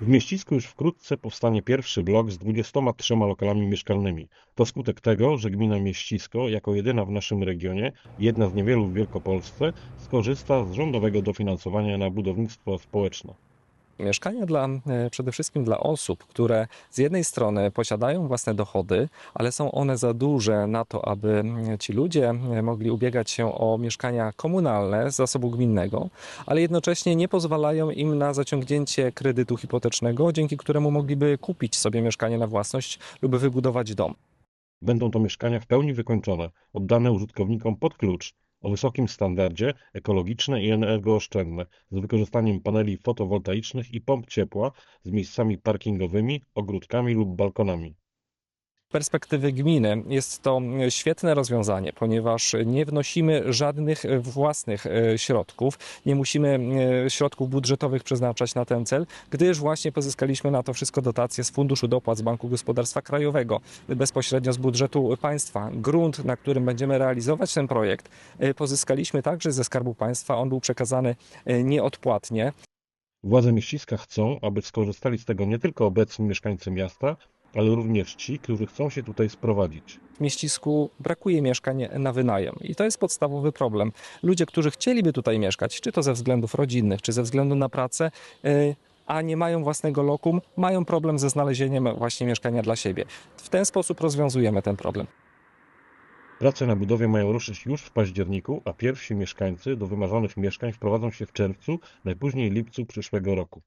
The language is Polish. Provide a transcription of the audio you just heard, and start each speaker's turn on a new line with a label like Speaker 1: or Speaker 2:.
Speaker 1: W Mieścisku już wkrótce powstanie pierwszy blok z 23 lokalami mieszkalnymi. To skutek tego, że gmina Mieścisko, jako jedyna w naszym regionie jedna z niewielu w Wielkopolsce, skorzysta z rządowego dofinansowania na budownictwo społeczne.
Speaker 2: Mieszkania dla, e, przede wszystkim dla osób, które z jednej strony posiadają własne dochody, ale są one za duże na to, aby ci ludzie mogli ubiegać się o mieszkania komunalne z zasobu gminnego, ale jednocześnie nie pozwalają im na zaciągnięcie kredytu hipotecznego, dzięki któremu mogliby kupić sobie mieszkanie na własność lub wybudować dom.
Speaker 1: Będą to mieszkania w pełni wykończone, oddane użytkownikom pod klucz, o wysokim standardzie, ekologiczne i energooszczędne, z wykorzystaniem paneli fotowoltaicznych i pomp ciepła, z miejscami parkingowymi, ogródkami lub balkonami.
Speaker 2: Perspektywy gminy jest to świetne rozwiązanie, ponieważ nie wnosimy żadnych własnych e, środków, nie musimy e, środków budżetowych przeznaczać na ten cel, gdyż właśnie pozyskaliśmy na to wszystko dotacje z Funduszu Dopłat z Banku Gospodarstwa Krajowego, bezpośrednio z budżetu państwa. Grunt, na którym będziemy realizować ten projekt, e, pozyskaliśmy także ze Skarbu Państwa. On był przekazany nieodpłatnie.
Speaker 1: Władze Mieściska chcą, aby skorzystali z tego nie tylko obecni mieszkańcy miasta, ale również ci, którzy chcą się tutaj sprowadzić.
Speaker 2: w mieścisku brakuje mieszkań na wynajem i to jest podstawowy problem. Ludzie, którzy chcieliby tutaj mieszkać, czy to ze względów rodzinnych, czy ze względu na pracę, y, a nie mają własnego lokum, mają problem ze znalezieniem właśnie mieszkania dla siebie. W ten sposób rozwiązujemy ten problem.
Speaker 1: Prace na budowie mają ruszyć już w październiku, a pierwsi mieszkańcy do wymarzonych mieszkań wprowadzą się w czerwcu, najpóźniej lipcu przyszłego roku.